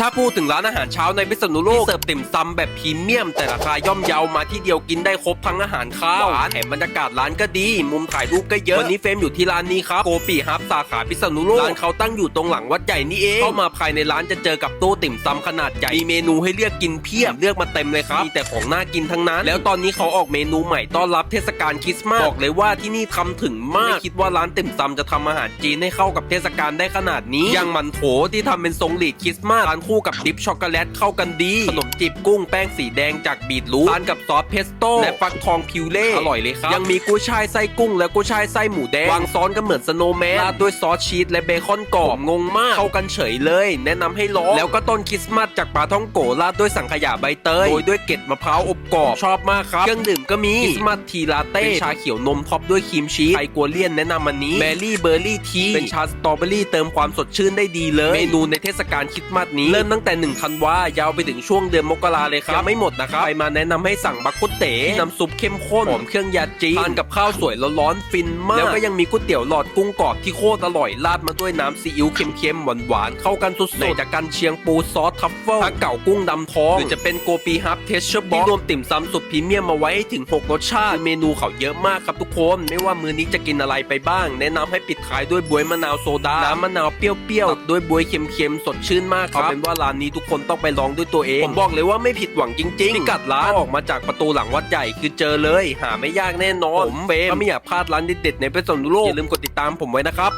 ถ้าพูดถึงร้านอาหารเช้าในพิษณุโลกที่เสิร์ฟติ่มซำแบบพรีเมียม แต่ราคาย่อมเยามาที่เดียวกินได้ครบทั้งอาหารข้าวหวานแถมบรรยากาศร้านก็ดี มุมถ่ายรูปก็เยอะ วันนี้เฟรมอยู่ที่ร้านนี้ครับโกปีฮับสาขาพิษณุโลกร้านเขาตั้งอยู่ตรงหลังวัดใหญ่นี่เองเข้ามาภายในร้านจะเจอกับโต๊ะติ่มซำขนาดใหญ่มีเมนูให้เลือกกินเพียบเลือกมาเต็มเลยครับมีแต่ของน่ากินทั้งนั้น แล้วตอนนี้เขาออกเมนูใหม่ต้อนรับเทศกาลคริสต์มาสบอกเลยว่าที่นี่ทำถึงมากไม่คิดว่าร้านติ่มซำจะทำอาหารจีนให้เข้ากับเทศกาลได้ขนาดนี้อย่างหมันโถที่ทำเป็นทรงหลีดคริสต์มาสทานคู่กับดิปช็อกโกแลตเข้ากันดี ขนมจีบกุ้งแป้งสีแดงจากบีทรูททานกับซอสเพสโต้และฟักทองพิวเล่อร่อยเลยครับ ยังมีกุ้ยช่ายไส้กุ้งและกุ้ยช่ายไส้หมูแดงวางซ้อนกันเหมือนสโนว์แมนราดด้วยซอสชีสและเบคอนกรอบงงมากเข้ากันเฉยเลย แนะนำให้ลองแล้วก็ต้นคริสต์มาสจากปลาท่องโกราดด้วยสังขยาใบเตยโรยด้วยเกล็ดมะพร้าวอบกรอบชอบมากครับเครื่องดื่มก็มีคริสต์มาสทีลาเต้เป็นชาเขียวนมท็อปด้วยครีมชีสใครกลัวเลี่ยนแนะนำอันนี้แบร์รี่เบอร์รี่ทีเป็นชาสตรอเบอรี่เติมความสดชื่นได้ดีเลย เมนูในเทศกาลคริสต์มาสนี้เริ่มตั้งแต่1ธันวายาวไปถึงช่วงเดือนมกราเลยครับยังไม่หมดนะครับใครมาแนะนำให้สั่งบักกุเต๋ที่น้ำซุปเข้มข้นหอมเครื่องยาจีนทานกับข้าวสวยร้อนๆฟินมาก แล้วก็ยังมีก๋วยเตี๋ยวหลอดกุ้งกรอบที่โคตรอร่อยราดมาด้วยน้ำซีอิ๊วเค็มๆหวานๆเข้ากันสุดๆไหนจากกันเชียงปูซอสทัฟเฟิลถ้าเก่ากุ้งดำทองหรือจะเป็นโกปีฮับเทสเชอร์บ็อกที่รวมติ่มซำสุดพรีเมียมมาไว้ให้ถึง 6 รสชาติ เมนูเขาเยอะมากครับทุกคน ไม่ว่ามือนี้จะกินอะไรไปบ้าง แนะนำให้ปิดท้ายด้วยบวยมะนาวโซดา น้ำมะนาวเปรี้ยวๆตัดด้วยบวยเค็มๆสดชื่นมากครับเอาเป็นว่าร้านนี้ทุกคนต้องไปลองด้วยตัวเองผมบอกเลยว่าไม่ผิดหวังจริงๆพิกัดร้านออกมาจากประตูหลังวัดใหญ่คือเจอเลย หาไม่ยากแน่นอนผมเฟรมถ้าไม่อยากพลาดร้านเด็ดๆในเพชรสนุโลกอย่าลืมกดติดตามผมไว้นะครับ